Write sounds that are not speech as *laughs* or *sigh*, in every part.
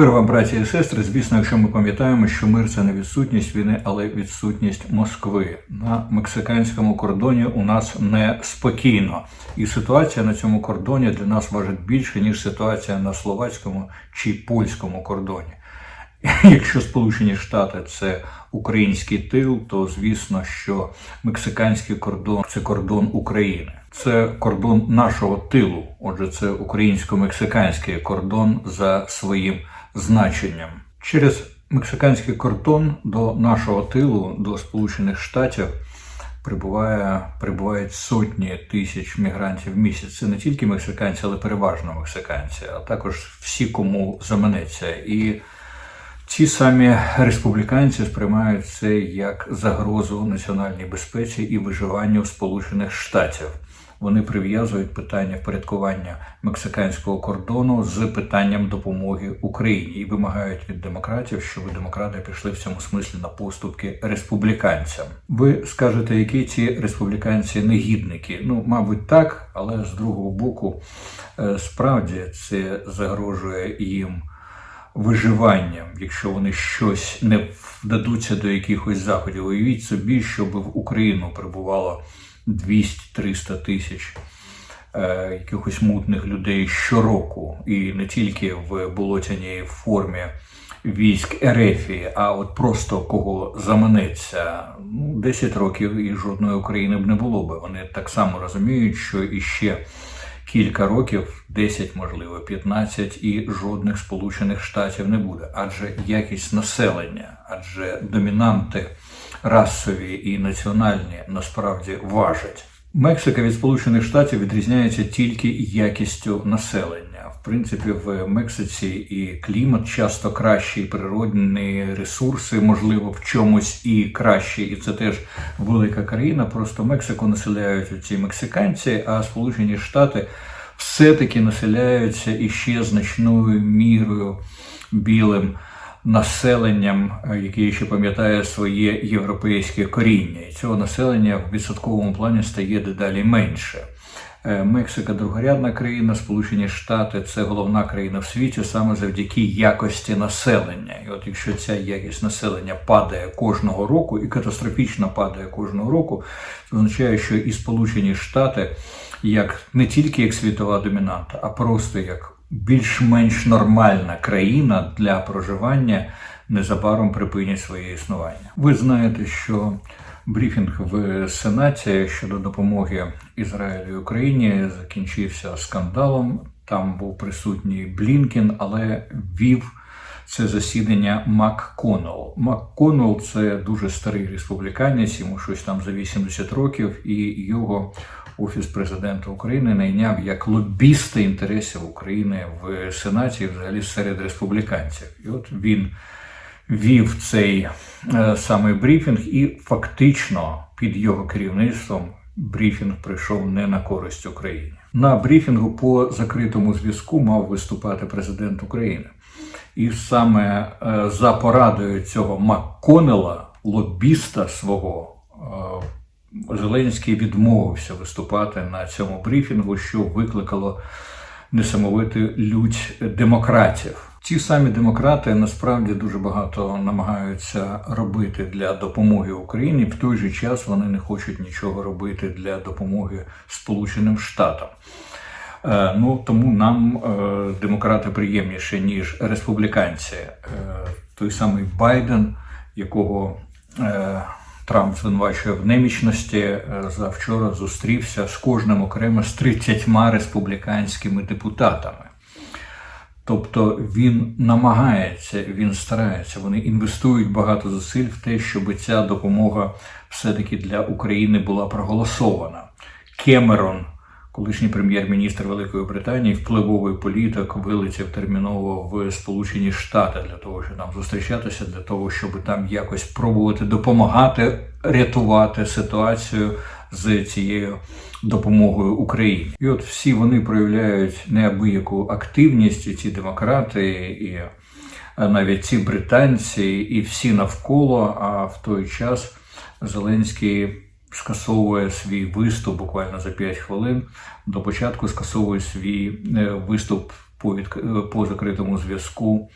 Мир вам, браті і сестри. Звісно, якщо ми пам'ятаємо, що мир це не відсутність війни, але відсутність Москви. На мексиканському кордоні у нас не спокійно. І ситуація на цьому кордоні для нас важить більше, ніж ситуація на словацькому чи польському кордоні. *laughs* Якщо Сполучені Штати це український тил, то звісно, що мексиканський кордон це кордон України. Це кордон нашого тилу. Отже, це українсько-мексиканський кордон за своїм значенням. Через мексиканський кордон до нашого тилу, до Сполучених Штатів, прибуває прибувають сотні тисяч мігрантів в місяць. Це не тільки мексиканці, але переважно мексиканці, а також всі, кому заманеться. І ці самі республіканці сприймають це як загрозу національній безпеці і виживанню Сполучених Штатів. Вони прив'язують питання впорядкування мексиканського кордону з питанням допомоги Україні і вимагають від демократів, щоб демократи пішли в цьому смислі на поступки республіканцям. Ви скажете, які ці республіканці негідники? Ну, мабуть, так, але з другого боку, е, справді це загрожує їм виживанням, якщо вони щось не вдадуться до якихось заходів. Уявіть собі, щоб в Україну прибувало 200-300 тисяч е, якихось мутних людей щороку, і не тільки в болотяній формі військ Ерефії, а от просто кого заманеться. Ну, 10 років і жодної України б не було б. Вони так само розуміють, що іще кілька років, 10, можливо, 15, і жодних Сполучених Штатів не буде, адже якість населення, адже домінанти расові і національні насправді важать. Мексика від Сполучених Штатів відрізняється тільки якістю населення. В принципі, в Мексиці і клімат часто кращий, природні ресурси, можливо, в чомусь і кращі, і це теж велика країна. Просто Мексику населяють ці мексиканці, а Сполучені Штати все-таки населяються іще значною мірою білим населенням, е, яке ще пам'ятає своє європейське коріння, і цього населення в відсотковому плані стає дедалі менше. Е, Мексика другорядна країна, Сполучені Штати це головна країна в світі саме завдяки якості населення. І от якщо ця якість населення падає кожного року і катастрофічно падає кожного року, це означає, що і Сполучені Штати, як не тільки як світова домінанта, а просто як більш-менш нормальна країна для проживання незабаром припинять своє існування. Ви знаєте, що брифінг в Сенаті щодо допомоги Ізраїлю і Україні закінчився скандалом. Там був присутній Блінкен, але вів це засідання МакКоннелл. МакКоннелл – це дуже старий республіканець, йому щось там за 80 років, і його офіс президента України найняв як лобіста інтересів України в Сенаті, взагалі серед республіканців. І от він вів цей е, самий брифінг, і фактично під його керівництвом брифінг прийшов не на користь Україні. На брифінгу по закритому зв'язку мав виступати президент України. І саме е, за порадою цього Макконела, лобіста свого, е, Зеленський відмовився виступати на цьому брифінгу, що викликало несамовиту лють демократів. Ці самі демократи насправді дуже багато намагаються робити для допомоги Україні. В той же час вони не хочуть нічого робити для допомоги Сполученим Штатам. Е, ну тому нам е, демократи приємніше ніж республіканці. Е, той самий Байден, якого Трамп звинувачує в немічності, завчора зустрівся з кожним окремо з 30 республіканськими депутатами. Тобто він намагається, він старається, вони інвестують багато зусиль в те, щоб ця допомога все-таки для України була проголосована. Кемерон колишній прем'єр-міністр Великої Британії, впливовий політик, вилетів терміново в Сполучені Штати для того, щоб там зустрічатися, для того, щоб там якось пробувати допомагати рятувати ситуацію з цією допомогою Україні. І от всі вони проявляють неабияку активність, ці демократи, і навіть ці британці, і всі навколо. А в той час Зеленський скасовує свій виступ буквально за 5 хвилин. До початку скасовує свій е, виступ по від... по закритому зв'язку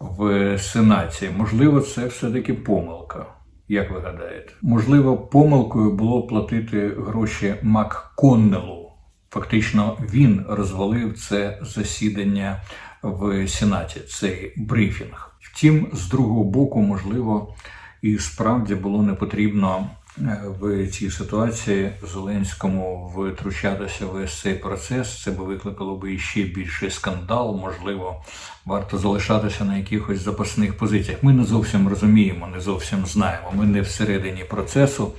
в Сенаті. Можливо, це все-таки помилка. Як ви гадаєте? Можливо, помилкою було платити гроші МакКоннелу. Фактично, він розвалив це засідання в Сенаті, цей брифінг. Втім, з другого боку, можливо, і справді було не потрібно е, в цій ситуації Зеленському втручатися весь цей процес. Це би викликало би ще більший скандал. Можливо, варто залишатися на якихось запасних позиціях. Ми не зовсім розуміємо, не зовсім знаємо. Ми не всередині процесу.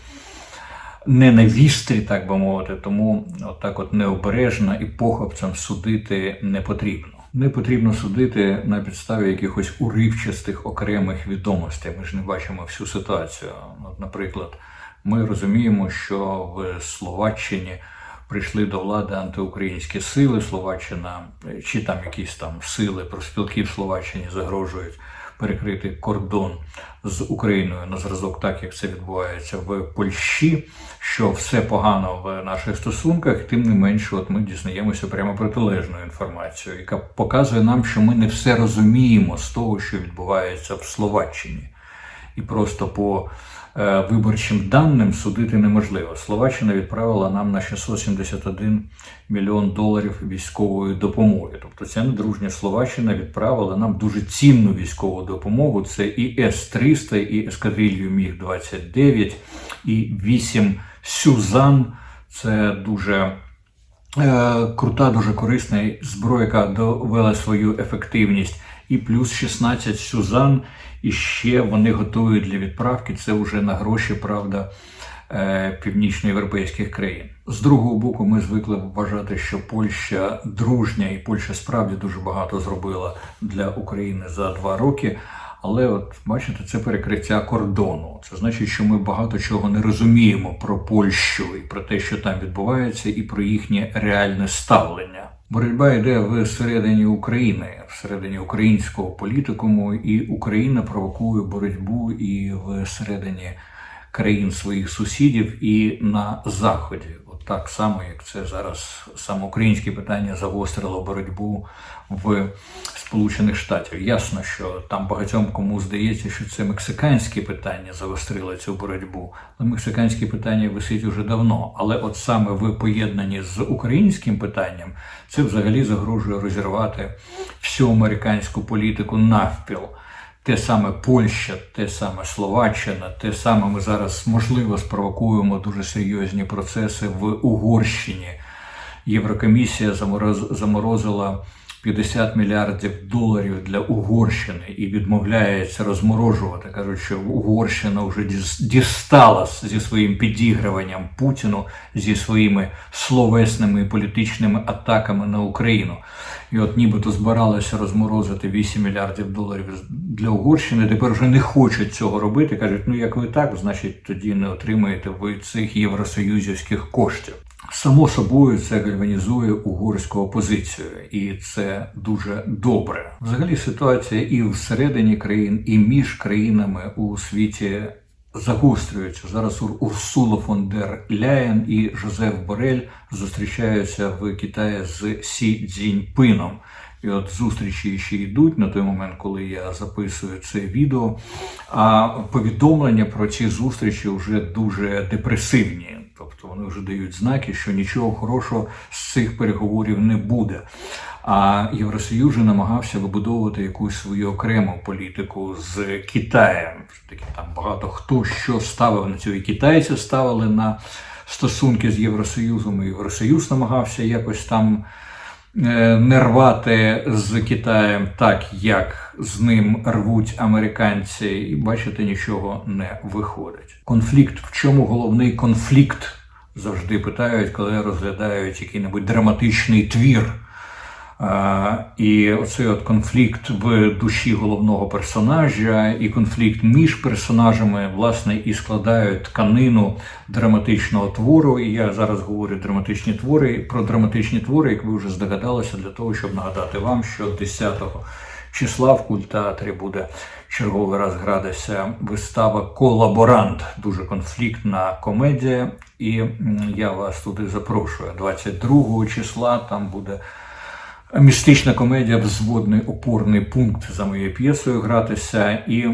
Не на вістрі, так би мовити, тому отак от необережно і похопцям судити не потрібно. Не потрібно судити на підставі якихось уривчастих окремих відомостей. Ми ж не бачимо всю ситуацію. От, наприклад, ми розуміємо, що в Словаччині прийшли до влади антиукраїнські сили. Словаччина чи там якісь там сили профспілки в Словаччині загрожують перекрити кордон з Україною на зразок, так як це відбувається в Польщі, що все погано в наших стосунках, тим не менше, от ми дізнаємося прямо протилежну інформацію, яка показує нам, що ми не все розуміємо з того, що відбувається в Словаччині, і просто по е, виборчим даним судити неможливо. Словаччина відправила нам на 671 мільйон доларів військової допомоги. Тобто ця недружня Словаччина відправила нам дуже цінну військову допомогу. Це і С-300, і ескадрилью Міг-29, і 8 Сюзан. Це дуже е, крута, дуже корисна зброя, яка довела свою ефективність. І плюс 16 Сюзан. І ще вони готують для відправки. Це вже на гроші, правда, е, північноєвропейських країн. З другого боку, ми звикли вважати, що Польща дружня, і Польща справді дуже багато зробила для України за два роки. Але от бачите, це перекриття кордону. Це значить, що ми багато чого не розуміємо про Польщу і про те, що там відбувається, і про їхнє реальне ставлення. Боротьба йде всередині України, всередині українського політикуму, і Україна провокує боротьбу і всередині країн своїх сусідів, і на заході. Так само, як це зараз саме українське питання загострило боротьбу в Сполучених Штатів. Ясно, що там багатьом кому здається, що це мексиканське питання загострило цю боротьбу. Але мексиканське питання висить уже давно. Але от саме в поєднанні з українським питанням це взагалі загрожує розірвати всю американську політику навпіл. Те саме Польща, те саме Словаччина, те саме ми зараз можливо спровокуємо дуже серйозні процеси в Угорщині. Єврокомісія заморозила 50 мільярдів доларів для Угорщини і відмовляється розморожувати. кажуть, що Угорщина вже дістала зі своїм підігруванням Путіну зі своїми словесними політичними атаками на Україну. І от нібито збиралися розморозити 8 мільярдів доларів для Угорщини. Тепер вже не хочуть цього робити. кажуть, ну як ви так, значить тоді не отримаєте ви цих євросоюзівських коштів. Само собою це гальванізує угорську опозицію, і це дуже добре. Взагалі ситуація і всередині країн, і між країнами у світі загострюється. Зараз Урсула фон дер Ляєн і Жозеф Борель зустрічаються в Китаї з Сі Цзіньпином. І от зустрічі ще йдуть на той момент, коли я записую це відео. А повідомлення про ці зустрічі вже дуже депресивні. Тобто вони вже дають знаки, що нічого хорошого з цих переговорів не буде. А Євросоюз же намагався вибудовувати якусь свою окрему політику з Китаєм. Такі там багато хто що ставив на цю і китайці ставили на стосунки з Євросоюзом. і Євросоюз намагався якось там не рвати з Китаєм так, як з ним рвуть американці, і бачите, нічого не виходить. Конфлікт в чому головний конфлікт? Завжди питають, коли розглядають який-небудь драматичний твір. І оцей от конфлікт в душі головного персонажа, і конфлікт між персонажами, власне, і складають тканину драматичного твору. І я зараз говорю драматичні твори про драматичні твори, як ви вже здогадалися, для того, щоб нагадати вам, що 10-го числа в культеатрі буде черговий раз гратися вистава Колаборант, дуже конфліктна комедія. І я вас туди запрошую. 22 числа там буде містична комедія Взводний опорний пункт за моєю п'єсою гратися. І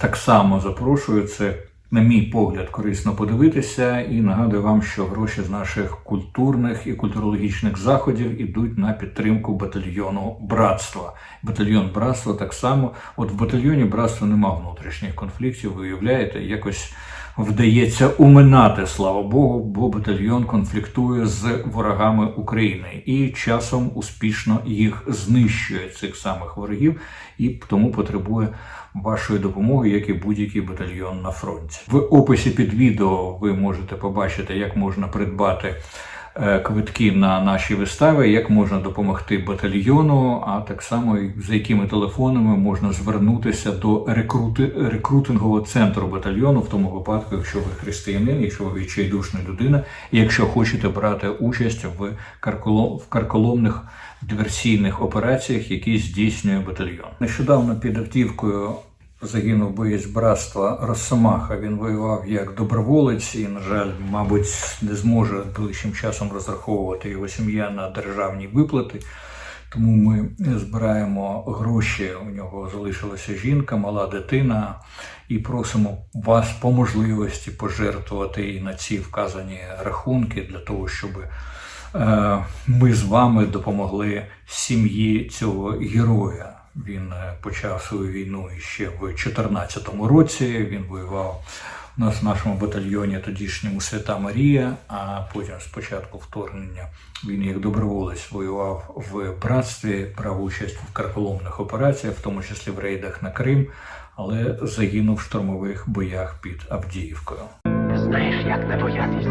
так само запрошую це, на мій погляд, корисно подивитися. І нагадую вам, що гроші з наших культурних і культурологічних заходів ідуть на підтримку батальйону братства. Батальйон братства так само. От в батальйоні братства нема внутрішніх конфліктів. Ви уявляєте, якось вдається уминати, слава Богу, бо батальйон конфліктує з ворогами України і часом успішно їх знищує цих самих ворогів, і тому потребує вашої допомоги, як і будь-який батальйон на фронті. В описі під відео ви можете побачити, як можна придбати. Е, Квитки на наші вистави, як можна допомогти батальйону, а так само за якими телефонами можна звернутися до рекрути, рекрутингового центру батальйону, в тому випадку, якщо ви християнин, якщо ви відчайдушна людина, і якщо хочете брати участь в, карколом, в карколомних диверсійних операціях, які здійснює батальйон. Нещодавно під Автівкою загинув боєць братства Росомаха. Він воював як доброволець і, на жаль, мабуть, не зможе ближчим часом розраховувати його сім'я на державні виплати. Тому ми збираємо гроші. У нього залишилася жінка, мала дитина, і просимо вас по можливості пожертвувати і на ці вказані рахунки для того, щоб е, ми з вами допомогли сім'ї цього героя. Він е, почав свою війну ще в 2014 році. Він воював у нас в нашому батальйоні тодішньому Свята Марія, а потім спочатку вторгнення він як доброволець воював в братстві, брав участь в карколомних операціях, в тому числі в рейдах на Крим, але загинув в штурмових боях під Авдіївкою. Знаєш, як не боятись?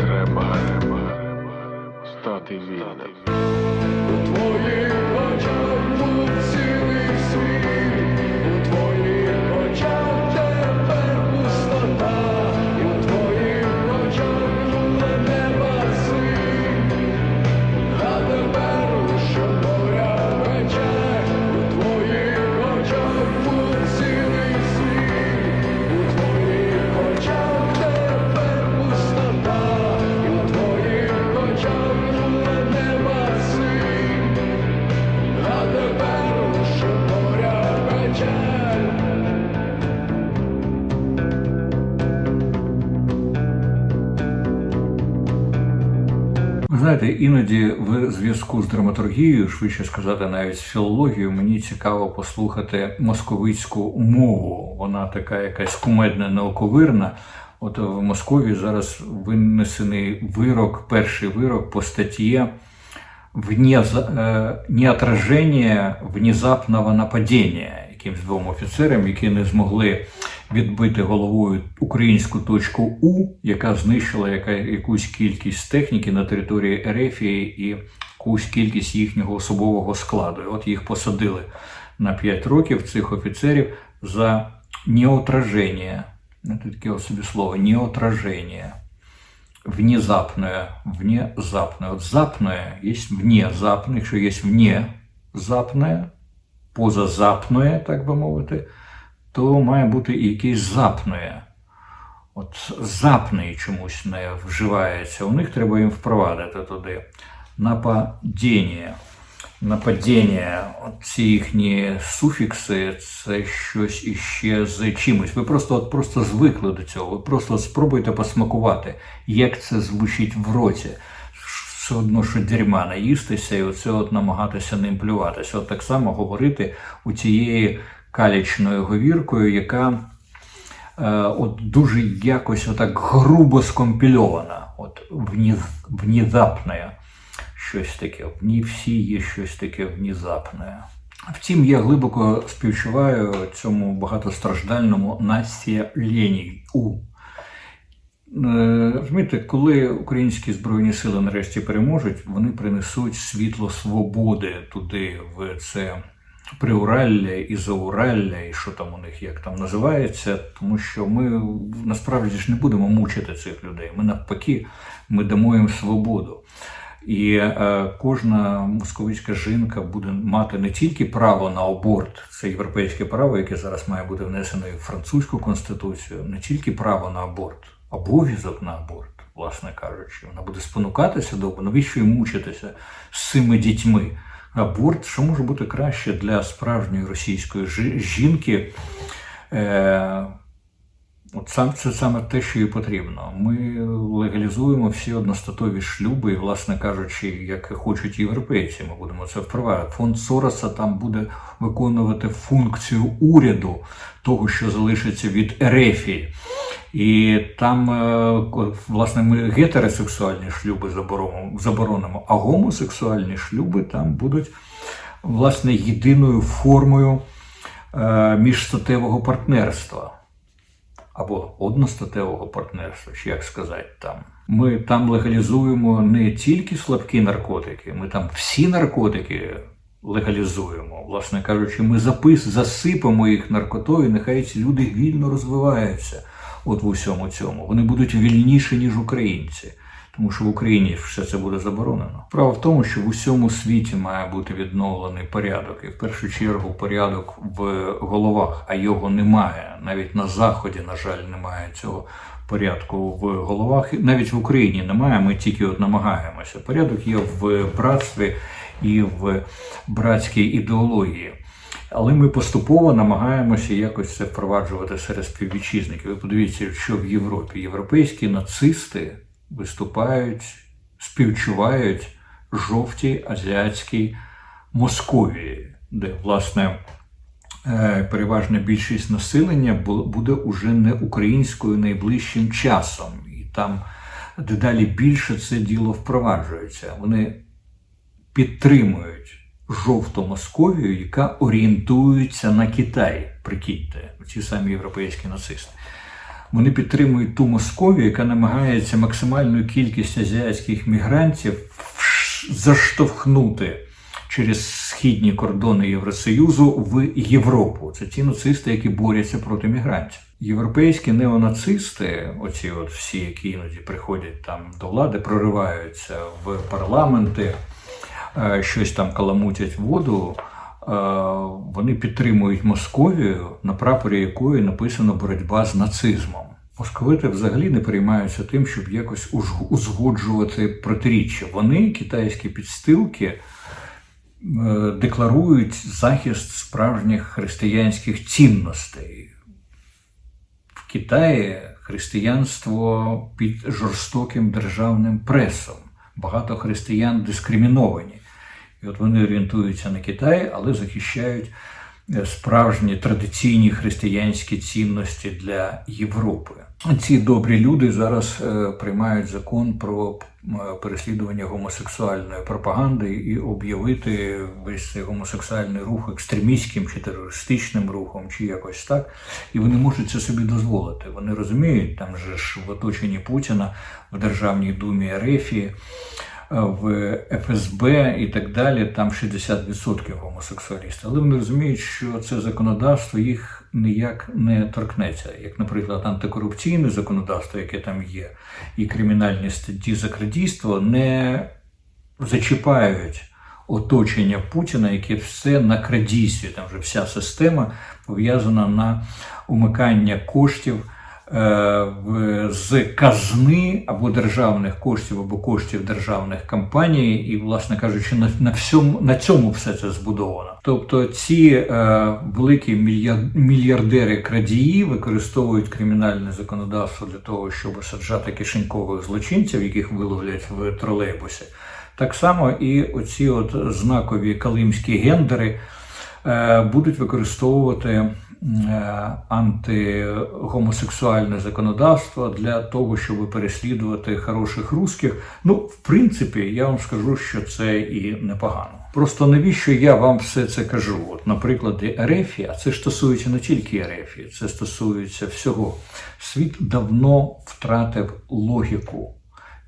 Треба стати вільним. Іноді в зв'язку з драматургією, швидше сказати, навіть з філологією, мені цікаво послухати московицьку мову. Вона така якась кумедна, науковирна. От в Москові зараз винесений вирок, перший вирок по статті вне, э, неотражение внезапного нападения якимсь двом офіцерам, які не змогли відбити головою українську точку У, яка знищила якусь кількість техніки на території Ерефії і якусь кількість їхнього особового складу. І от їх посадили на 5 років цих офіцерів за неотраження. Це таке от собі слово неотраження внезапное, внезапное. Вот запное есть внезапное, якщо є внезапне, позазапне, так би мовити, то має бути і якесь запне. От запний чомусь не вживається. У них треба їм впровадити туди. Нападіння. Нападіння, от ці їхні суфікси, це щось іще з чимось. Ви просто от просто звикли до цього. Ви просто спробуйте посмакувати, як це звучить в роті. Все одно, що дерьма наїстися, і оце от намагатися ним плюватися. От так само говорити у цієї калічною говіркою, яка е, от дуже якось отак грубо скомпільована, от внезапне щось таке. В ній всі є щось таке внезапне. Втім, я глибоко співчуваю цьому багатостраждальному населенню. Е, Розумієте, коли українські збройні сили нарешті переможуть, вони принесуть світло свободи туди, в це Приуралля і Зауралля, і що там у них як там називається, тому що ми насправді ж не будемо мучити цих людей. Ми навпаки, ми дамо їм свободу. І е, кожна московицька жінка буде мати не тільки право на аборт, це європейське право, яке зараз має бути внесено в французьку конституцію, не тільки право на аборт, обов'язок на аборт. власне кажучи. Вона буде спонукатися до навіщо їй мучитися з цими дітьми. Аборт, що може бути краще для справжньої російської жінки? Е, От сам це саме те, що їй потрібно. Ми легалізуємо всі одностатові шлюби, і, власне кажучи, як хочуть європейці, ми будемо це впроваджувати. Фонд Сороса там буде виконувати функцію уряду того, що залишиться від Ерефії. І там, е, власне, ми гетеросексуальні шлюби заборонимо, а гомосексуальні шлюби там будуть власне єдиною формою е, міжстатевого партнерства або одностатевого партнерства, чи як сказати там. Ми там легалізуємо не тільки слабкі наркотики, ми там всі наркотики легалізуємо. Власне кажучи, ми запис засипемо їх наркотою, нехай ці люди вільно розвиваються от в усьому цьому. Вони будуть вільніші, ніж українці. Тому що в Україні все це буде заборонено. Справа в тому, що в усьому світі має бути відновлений порядок, і в першу чергу порядок в головах, а його немає. Навіть на заході, на жаль, немає цього порядку в головах. Навіть в Україні немає. Ми тільки от намагаємося. Порядок є в братстві і в братській ідеології. Але ми поступово намагаємося якось це впроваджувати серед співвітчизників. Ви подивіться, що в Європі європейські нацисти виступають, співчувають жовтій азіатській Московії, де, власне, е, переважна більшість населення буде уже не українською найближчим часом. І там дедалі більше це діло впроваджується. Вони підтримують жовту Московію, яка орієнтується на Китай. Прикиньте, ці самі європейські нацисти. Вони підтримують ту Московію, яка намагається максимальну кількість азіатських мігрантів заштовхнути через східні кордони Євросоюзу в Європу. Це ті нацисти, які борються проти мігрантів. Європейські неонацисти, оці от всі, які іноді приходять там до влади, прориваються в парламенти, щось там каламутять воду. е, Вони підтримують Московію, на прапорі якої написано боротьба з нацизмом. Московити взагалі не переймаються тим, щоб якось узгоджувати протиріччя. Вони, китайські підстилки, е, декларують захист справжніх християнських цінностей. В Китаї християнство під жорстоким державним пресом. Багато християн дискриміновані. І от вони орієнтуються на Китай, але захищають справжні традиційні християнські цінності для Європи. Ці добрі люди зараз е, приймають закон про е, переслідування гомосексуальної пропаганди і об'явити весь цей гомосексуальний рух екстремістським чи терористичним рухом, чи якось так. І вони можуть це собі дозволити. Вони розуміють, там же ж в оточенні Путіна в Державній думі Ерефії в ФСБ і так далі, там 60% гомосексуалісти. Але вони розуміють, що це законодавство їх ніяк не торкнеться. Як, наприклад, антикорупційне законодавство, яке там є, і кримінальні статті за крадійство не зачіпають оточення Путіна, яке все на крадійстві. Там вже вся система пов'язана на умикання коштів з казни або державних коштів, або коштів державних компаній, і, власне кажучи, на, на всьому на цьому все це збудовано. Тобто ці е, великі мілья- мільярдери крадії використовують кримінальне законодавство для того, щоб саджати кишенькових злочинців, яких виловлять в тролейбусі. Так само і оці от знакові калимські гендери е, будуть використовувати е, антигомосексуальне законодавство для того, щоб переслідувати хороших русських. Ну, в принципі, я вам скажу, що це і непогано. Просто навіщо я вам все це кажу? От, наприклад, Ерефія, це стосується не тільки Ерефії, це стосується всього. Світ давно втратив логіку.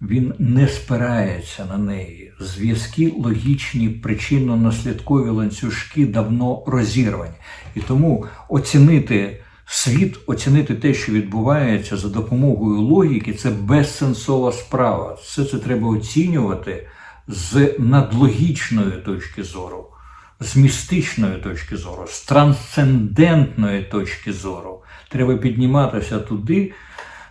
Він не спирається на неї. Зв'язки логічні, причинно-наслідкові ланцюжки давно розірвані. І тому оцінити світ, оцінити те, що відбувається за допомогою логіки, це безсенсова справа. Все це треба оцінювати з надлогічної точки зору, з містичної точки зору, з трансцендентної точки зору. Треба підніматися туди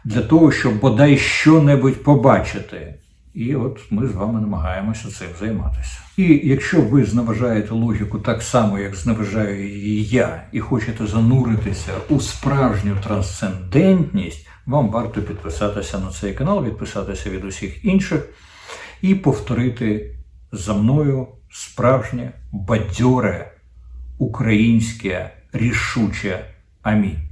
для того, щоб бодай що-небудь побачити. І от ми з вами намагаємося цим займатися. І якщо ви зневажаєте логіку так само, як зневажаю її я, і хочете зануритися у справжню трансцендентність, вам варто підписатися на цей канал, відписатися від усіх інших і повторити за мною справжнє бадьоре українське рішуче амінь.